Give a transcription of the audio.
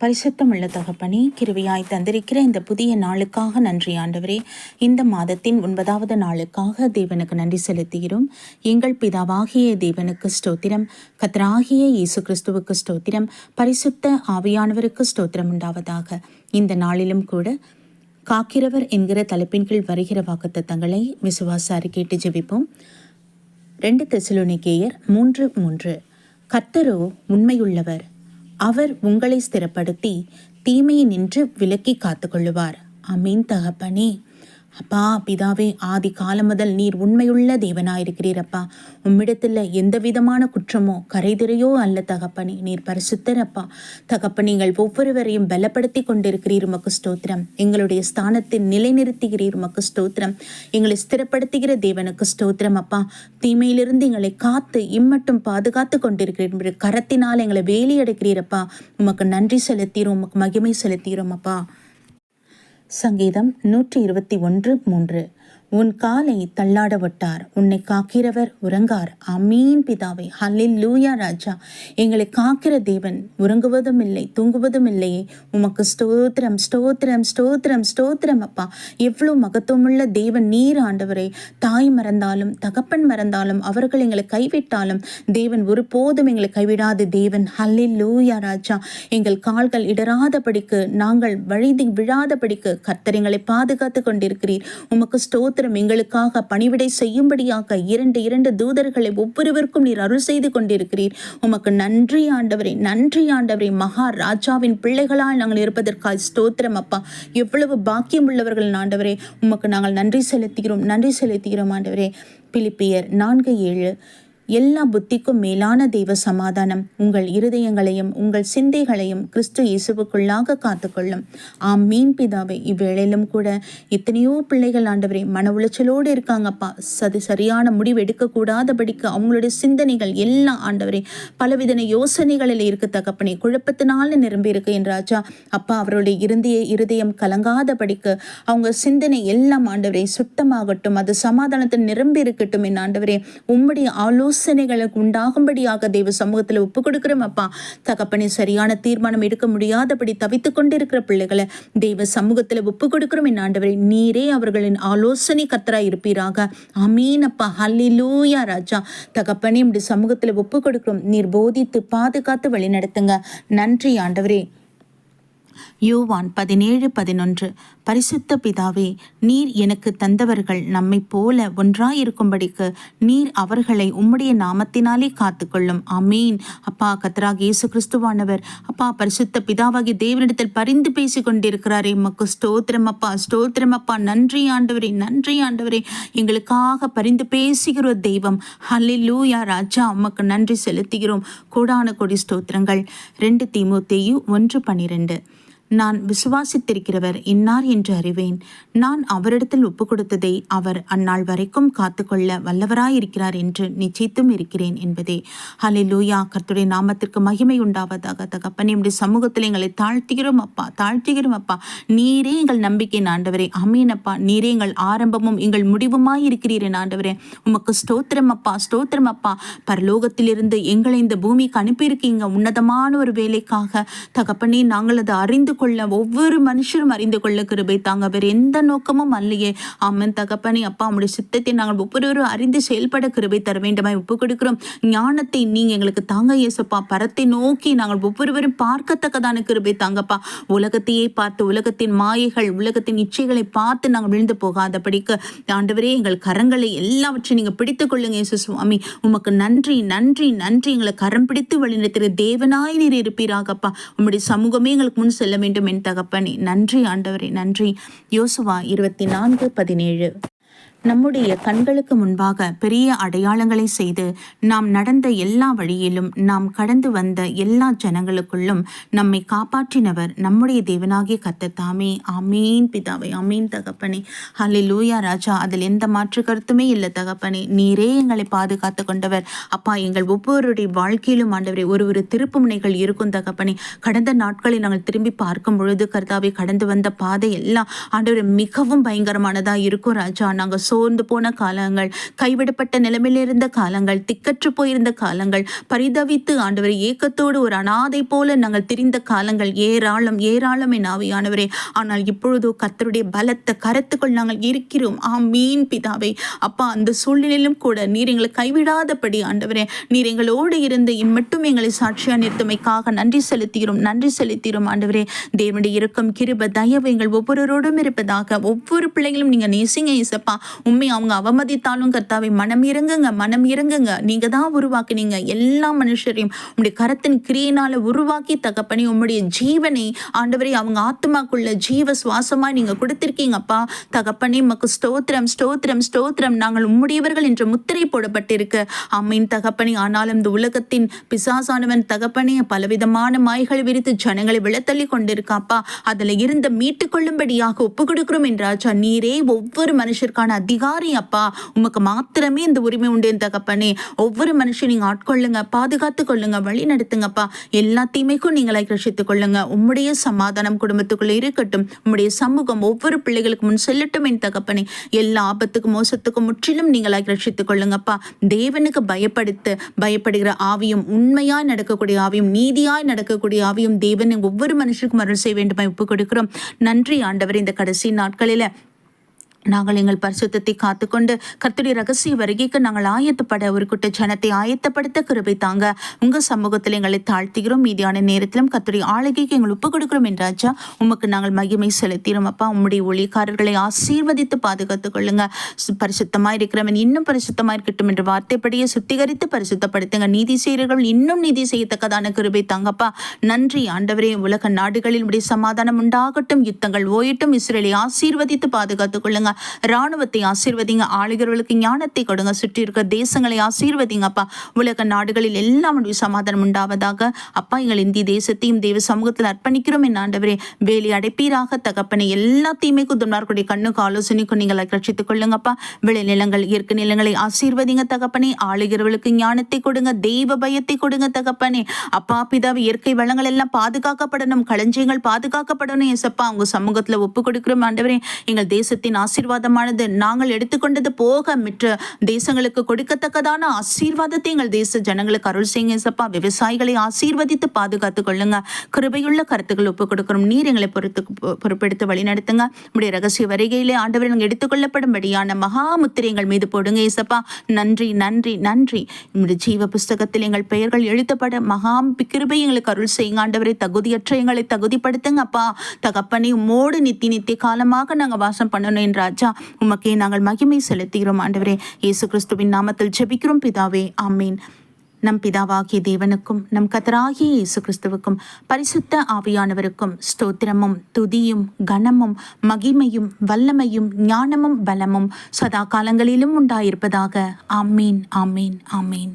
பரிசுத்தமுள்ள தகப்பனே கிருவியாய் தந்திருக்கிற இந்த புதிய நாளுக்காக நன்றி ஆண்டவரே. இந்த மாதத்தின் ஒன்பதாவது நாளுக்காக தேவனுக்கு நன்றி செலுத்துகிறோம். எங்கள் பிதாவாகிய தேவனுக்கு ஸ்தோத்திரம். கத்ராகிய இயேசு கிறிஸ்துவுக்கு ஸ்தோத்திரம். பரிசுத்த ஆவியானவருக்கு ஸ்தோத்திரம் உண்டாவதாக. இந்த நாளிலும் கூட காக்கிறவர் என்கிற தலைப்பின் கீழ் வருகிற வாக்குத்தத்தங்களை விசுவாச அறிக்கையிட்டு ஜெபிப்போம். ரெண்டு தெசலோனிக்கேயர் மூன்று மூன்று. கர்த்தரோ உண்மையுள்ளவர். அவர் உங்களை ஸ்திரப்படுத்தி தீமையை நின்று விலக்கி காத்துக்கொள்ளுவார். அமீன் தகப்பனே. அப்பா பிதாவே ஆதி காலம் முதல் நீர் உண்மையுள்ள தேவனாயிருக்கிறீர் அப்பா. உம்மிடத்தில் எந்த விதமான குற்றமோ கரைதிரையோ அல்ல தகப்பனே நீர் பரிசுத்தர் அப்பா. தகப்ப நீங்கள் ஒவ்வொருவரையும் பலப்படுத்தி கொண்டிருக்கிறீர் உமக்கு ஸ்தோத்திரம். எங்களுடைய ஸ்தானத்தை நிலைநிறுத்துகிறீர் உமக்கு ஸ்தோத்திரம். எங்களை ஸ்திரப்படுத்துகிற தேவனுக்கு ஸ்தோத்திரம் அப்பா. தீமையிலிருந்து எங்களை காத்து இம்மட்டும் பாதுகாத்து கொண்டிருக்கிறீர். கரத்தினால் எங்களை வேலி அடைக்கிறீரப்பா உமக்கு நன்றி செலுத்தீரும் உமக்கு மகிமை செலுத்தீரும் அப்பா. சங்கீதம் நூற்றி இருபத்தி ஒன்று மூன்று. உன் காலை தள்ளாட விட்டார் உன்னை காக்கிறவர் உறங்கார். அமீன் பிதாவை. ஹல்லில் லூயா ராஜா. எங்களை காக்கிற தேவன் உறங்குவதும் இல்லை தூங்குவதும் இல்லையே உமக்கு ஸ்தோத்திரம் ஸ்தோத்திரம் ஸ்தோத்திரம் ஸ்தோத்திரம் அப்பா. எவ்வளோ மகத்துவமுள்ள தேவன் நீர் ஆண்டவரை. தாய் மறந்தாலும் தகப்பன் மறந்தாலும் அவர்கள் எங்களை கைவிட்டாலும் தேவன் ஒருபோதும் எங்களை கைவிடாத தேவன். ஹல்லில் லூயா ராஜா. எங்கள் கால்கள் இடராதபடிக்கு நாங்கள் வழிதி விழாதபடிக்கு கர்த்தர் எங்களை பாதுகாத்து கொண்டிருக்கிறீர். உமக்கு ஸ்தோத்திரம் மாத்திரம் எங்களுக்காக பணிவிடை செய்யும்படியாக இரண்டு இரண்டு தூதர்களை ஒவ்வொருவருக்கும் நீர் அருள் செய்து கொண்டிருக்கிறீர். உமக்கு நன்றி ஆண்டவரே நன்றி ஆண்டவரே. மகா ராஜாவின் பிள்ளைகளால் நாங்கள் இருப்பதற்காக ஸ்தோத்திரம் அப்பா. எவ்வளவு பாக்கியம் உள்ளவர்கள் ஆண்டவரே. உமக்கு நாங்கள் நன்றி செலுத்துகிறோம் நன்றி செலுத்துகிறோம் ஆண்டவரே. பிலிப்பியர் நான்கு ஏழு. எல்லா புத்திக்கும் மேலான தெய்வ சமாதானம் உங்கள் இருதயங்களையும் உங்கள் சிந்தைகளையும் கிறிஸ்து இயேசுவுக்குள்ளாக காத்துக்கொள்ளும். ஆம் மீன் பிதாவை இவ்வேளையிலும் கூட எத்தனையோ பிள்ளைகள் ஆண்டவரை மன உளைச்சலோடு இருக்காங்கப்பா. சது சரியான முடிவு எடுக்கக்கூடாதபடிக்கு அவங்களுடைய சிந்தனைகள் எல்லாம் ஆண்டவரே பலவிதன யோசனைகளில் இருக்க தகப்பனே. குழப்பத்தினால நிரம்பி இருக்கு என்றாச்சா அப்பா அவருடைய இருந்தைய இருதயம் கலங்காதபடிக்கு அவங்க சிந்தனை எல்லாம் ஆண்டவரே சுத்தமாகட்டும் அது சமாதானத்தில் நிரம்பி இருக்கட்டும் என் ஆண்டவரே. உம்முடைய ஆலோசனை யோசனைகளுக்கு உண்டாகும்படியாக தெய்வ சமூகத்தில் ஒப்பு கொடுக்கிறோம் அப்பா. தகப்பனை சரியான தீர்மானம் எடுக்க முடியாதபடி தவித்துக் கொண்டிருக்கிற பிள்ளைகளை தெய்வ சமூகத்தில் ஒப்பு கொடுக்கிறோம். என் ஆண்டவரை நீரே அவர்களின் ஆலோசனை கத்தரா இருப்பீராக. அமீன் அப்பா. ஹல்லிலூயா ராஜா. தகப்பனே இப்படி சமூகத்தில் ஒப்பு கொடுக்கிறோம். நீர் போதித்து பாதுகாத்து வழி நடத்துங்க நன்றி ஆண்டவரே. யோவான் பதினேழு பதினொன்று. பரிசுத்த பிதாவே நீர் எனக்கு தந்தவர்கள் நம்மை போல ஒன்றாயிருக்கும்படிக்கு நீர் அவர்களை உம்முடைய நாமத்தினாலே காத்துக்கொள்ளும். அமீன் அப்பா கத்ராக் இயேசு கிறிஸ்துவானவர். அப்பா பரிசுத்த பிதாவாகி தேவனிடத்தில் பரிந்து பேசி கொண்டிருக்கிறாரே மக்கு ஸ்தோத்திரம் அப்பா ஸ்தோத்திரம் அப்பா. நன்றி ஆண்டவரே நன்றி ஆண்டவரே. எங்களுக்காக பரிந்து பேசுகிற தெய்வம். ஹல்லிலூயா ராஜா. உமக்கு நன்றி செலுத்துகிறோம். கோடான கொடி ஸ்தோத்திரங்கள். ரெண்டு தீமோத்தேயு ஒன்று பன்னிரெண்டு நான் விசுவாசித்திருக்கிறவர் இன்னார் என்று அறிவேன். நான் அவரிடத்தில் ஒப்பு கொடுத்ததை அவர் அந்நாள் வரைக்கும் காத்துக்கொள்ள வல்லவராயிருக்கிறார் என்று நிச்சயித்தும் இருக்கிறேன் என்பதே. ஹலே லூயா கர்த்துடைய நாமத்திற்கு மகிமை உண்டாவதாக. தகப்பன் என்னுடைய சமூகத்தில் எங்களை தாழ்த்துகிறோம் அப்பா. தாழ்த்துகிறோம் அப்பா. நீரே எங்கள் நம்பிக்கை ஆண்டவரே. அமீனப்பா நீரே எங்கள் ஆரம்பமும் எங்கள் முடிவுமாய் இருக்கிறீரே ஆண்டவரே. உமக்கு ஸ்தோத்திரம் அப்பா. ஸ்தோத்திரம் அப்பா. பரலோகத்திலிருந்து எங்களை இந்த பூமிக்கு அனுப்பியிருக்கீங்க. உன்னதமான ஒரு வேலைக்காக. தகப்பனே நாங்கள் அதை அறிந்து கொள்ள ஒவ்வொரு மனுஷரும் அறிந்து கொள்ள கிருபை தாங்க. வேறு எந்த நோக்கமும் அல்லையே. அம்மன் தகப்பனி அப்பா உங்களுடைய சித்தத்தை நாங்கள் ஒவ்வொருவரும் அறிந்து செயல்பட கிருபை தர வேண்டுமாய் ஒப்பு கொடுக்கிறோம். ஞானத்தை நீங்க எங்களுக்கு தாங்க இயேசப்பா. பரத்தை நோக்கி நாங்கள் ஒவ்வொருவரும் பார்க்கத்தக்கதான கிருபை தாங்கப்பா. உலகத்தையே பார்த்து உலகத்தின் மாயைகள் உலகத்தின் இச்சைகளை பார்த்து நாங்கள் விழுந்து போகாதபடிக்கு ஆண்டவரே எங்கள் கரங்களை எல்லாவற்றையும் நீங்க பிடித்துக் கொள்ளுங்க இயேசு சுவாமி உமக்கு நன்றி நன்றி நன்றி. எங்களை கரம் பிடித்து வழிநடத்துகிற தேவனாய் நீர் இருப்பீராகப்பா. உம்முடைய சமூகமே எங்களுக்கு முன் செல்ல வேண்டும் என் தகப்பனே. நன்றி ஆண்டவரே நன்றி. யோசுவா இருபத்தி நான்கு பதினேழு. நம்முடைய கண்களுக்கு முன்பாக பெரிய அடையாளங்களை செய்து நாம் நடந்த எல்லா வழியிலும் நாம் கடந்து வந்த எல்லா ஜனங்களுக்குள்ளும் நம்மை காப்பாற்றினவர் நம்முடைய தேவனாகிய கத்தத்தாமே ஆமீன். பிதாவை ஆமீன். தகப்பனே. ஹலே லூயா ராஜா அதில் எந்த மாற்று கருத்துமே இல்லை தகப்பனே. நீரே எங்களை பாதுகாத்து கொண்டவர். அப்பா எங்கள் ஒவ்வொருடைய வாழ்க்கையிலும் ஆண்டவரே ஒரு ஒரு திருப்பு முனைகள் இருக்கும் தகப்பனே. கடந்த நாட்களை நாங்கள் திரும்பி பார்க்கும் பொழுது கர்த்தாவை கடந்து வந்த பாதை எல்லாம் ஆண்டவர் மிகவும் பயங்கரமானதாக இருக்கும் ராஜா. நாங்கள் சோர்ந்து போன காலங்கள் கைவிடப்பட்ட நிலைமையில் இருந்த காலங்கள் திக்கற்று போயிருந்த காலங்கள் பரிதவித்து ஆண்டவரை ஏக்கத்தோடு ஒரு அனாதை போல நாங்கள் திரிந்த காலங்கள் ஏராளம் ஏராளம் என் ஆவியானவரே. ஆனால் இப்பொழுதோ கத்தருடைய பலத்த கரத்துக்குள் நாங்கள் இருக்கிறோம். ஆ மீன் பிதாவே. அப்பா அந்த சூழ்நிலையிலும் கூட நீர் எங்களை கைவிடாதபடி ஆண்டவரே. நீர் எங்களோடு இருந்து இம்மட்டும் எங்களை சாட்சியாக நிறுத்தமைக்காக நன்றி செலுத்துகிறோம் நன்றி செலுத்துகிறோம் ஆண்டவரே. தேவனுடைய இருக்கும் கிருப தயவு எங்கள் ஒவ்வொருவரோடும் இருப்பதாக ஒவ்வொரு பிள்ளைகளும் நீங்கள் நேசிங்க இசப்பா. உண்மை அவங்க அவமதித்தாலும் கர்த்தாவை மனம் இறங்குங்க மனம் இறங்குங்க. நீங்க தான் உருவாக்குனீங்க. எல்லா மனுஷரையும் உங்களுடைய கரத்தின் கிரியினால் உருவாக்கி தகப்பனி உம்முடைய ஜீவனை ஆண்டவரை அவங்க ஆத்மாக்குள்ள ஜீவ சுவாசமாக நீங்க கொடுத்திருக்கீங்கப்பா தகப்பனே மக்கு ஸ்தோத்திரம் ஸ்தோத்திரம் ஸ்தோத்திரம். நாங்கள் உம்முடையவர்கள் என்ற முத்திரை போடப்பட்டிருக்கு. அம்மையின் தகப்பனே. ஆனாலும் இந்த உலகத்தின் பிசாசானவன் தகப்பனே பலவிதமான மாய்கள் விரித்து ஜனங்களை விழத்தள்ளி கொண்டிருக்காப்பா அதுல இருந்து மீட்டுக் கொள்ளும்படியாக ஒப்பு கொடுக்கிறோம் என்றாச்சா நீரே ஒவ்வொரு மனுஷருக்கான அதிகாரி அப்பா உமக்கு மாத்திரமே இந்த உரிமை உண்டு தகப்பனே. ஒவ்வொரு மனுஷன் நீங்க ஆட்கொள்ளுங்க பாதுகாத்து கொள்ளுங்க வழி நடத்துங்கப்பா. எல்லா தீமைக்கும் நீங்களை ரட்சித்துக் கொள்ளுங்க. உம்முடைய சமாதானம் குடும்பத்துக்குள்ள இருக்கட்டும். உம்முடைய சமூகம் ஒவ்வொரு பிள்ளைகளுக்கு முன் செல்லட்டும் என் தகப்பனே. எல்லா ஆபத்துக்கும் மோசத்துக்கும் முற்றிலும் நீங்களாய் ரட்சித்துக் கொள்ளுங்கப்பா. தேவனுக்கு பயப்படுத்த பயப்படுகிற ஆவியும் உண்மையாய் நடக்கக்கூடிய ஆவியும் நீதியாய் நடக்கக்கூடிய ஆவியும் தேவன் ஒவ்வொரு மனுஷருக்கும் அருள் செய்ய வேண்டுமா ஒப்புக் கொடுக்கிறோம். நன்றி ஆண்டவர் இந்த கடைசி நாட்களில் நாங்கள் எங்கள் பரிசுத்தத்தை காத்துக்கொண்டு கர்த்துடைய ரகசிய வருகைக்கு நாங்கள் ஆயத்தப்பட ஒரு குட்ட ஜனத்தை ஆயத்தப்படுத்த கிருபை தாங்க. உங்க சமூகத்தில் எங்களை தாழ்த்துகிறோம். மீதியான நேரத்திலும் கர்த்துடைய ஆளுகைக்கு எங்கள் ஒப்பு கொடுக்கிறோம் என்றாச்சா உமக்கு நாங்கள் மகிமை செலுத்திறோம் அப்பா. உம்முடைய ஒளிக்காரர்களை ஆசீர்வதித்து பாதுகாத்துக் கொள்ளுங்க. பரிசுத்தமாக இருக்கிறவன் இன்னும் பரிசுத்தமாக இருக்கட்டும் என்ற வார்த்தைப்படியே சுத்திகரித்து பரிசுத்தப்படுத்துங்க. நீதி செய்கிறவர்கள் இன்னும் நீதி செய்யத்தக்கதான கிருபை தாங்கப்பா நன்றி ஆண்டவரே. உலக நாடுகளில் உடைய சமாதானம் உண்டாகட்டும். யுத்தங்கள் ஓயட்டும். இஸ்ரேலை ஆசீர்வதித்து பாதுகாத்துக் கொள்ளுங்க. ராணுவத்தை ஆசீர்வதிங்க ஆளுகிறவர்களுக்கு ஞானத்தை கொடுங்க. சுற்றி இருக்க தேசங்களை ஆசீர்வதிங்கப்பா உலக நாடுகளில் எல்லாம் சமாதானம் உண்டாவதாக. அப்பா எங்கள் இந்திய தேசத்தையும் தேவ சமூகத்தில் அர்ப்பணிக்கிறோம் என் ஆண்டவரே. வேலி அடைப்பீராக தகப்பனை எல்லா தீமைக்கும் துன்மார்களுடைய கண்ணுக்கு ஆலோசனைக்கும் நீங்கள் ரட்சித்துக் கொள்ளுங்கப்பா விளை நிலங்கள் இயற்கை நிலங்களை ஆசீர்வதிங்க தகப்பனே. ஆளுகிறவர்களுக்கு ஞானத்தை கொடுங்க தெய்வ பயத்தை கொடுங்க தகப்பனே. அப்பா பிதாவை இயற்கை வளங்கள் எல்லாம் பாதுகாக்கப்படணும் களஞ்சியங்கள் பாதுகாக்கப்படணும் எசப்பா உங்க சமூகத்தில் ஒப்பு கொடுக்கிறோம் ஆண்டவரே. எங்கள் தேசத்தின் ஆசீர்வாத ஆசீர்வாதமானது. நாங்கள் எடுத்துக்கொண்டது போக மற்ற தேசங்களுக்கு கொடுக்கத்தக்கதான ஆசீர்வாதத்தை எங்கள் தேச ஜனங்களுக்கு அருள் செய்யுங்க சப்பா விவசாயிகளை ஆசீர்வதித்து பாதுகாத்துக் கொள்ளுங்க. கிருபையுள்ள கருத்துக்கள் ஒப்பு கொடுக்கிறோம். நீர் எங்களை பொறுத்து பொறுப்பெடுத்து வழிநடத்துங்க நம்முடைய ரகசிய வருகையிலே ஆண்டவர் நாங்கள் எடுத்துக்கொள்ளப்படும்படியான மகா முத்திரை எங்கள் மீது போடுங்க ஏசப்பா நன்றி நன்றி நன்றி. நம்முடைய ஜீவ புஸ்தகத்தில் எங்கள் பெயர்கள் எழுத்தப்பட மகா கிருபை எங்களுக்கு அருள் செய்யுங்க. ஆண்டவரை தகுதியற்ற எங்களை தகுதிப்படுத்துங்க அப்பா. தகப்பனே உம்மோடு நித்தி நித்திய காலமாக நாங்கள் வாசம் பண்ணணும் என் ராஜா உமக்கே நாங்கள் மகிமை செலுத்துகிறோம். ஆண்டவரே இயேசு கிறிஸ்துவின் நாமத்தில் ஜெபிக்கிறோம் பிதாவே. ஆமீன். நம் பிதாவாகிய தேவனுக்கும் நம் கத்தராகிய இயேசு கிறிஸ்துவுக்கும் பரிசுத்த ஆவியானவருக்கும் ஸ்தோத்திரமும் துதியும் கனமும் மகிமையும் வல்லமையும் ஞானமும் பலமும் சதா காலங்களிலும் உண்டாயிருப்பதாக. ஆமீன் ஆமீன் ஆமீன்.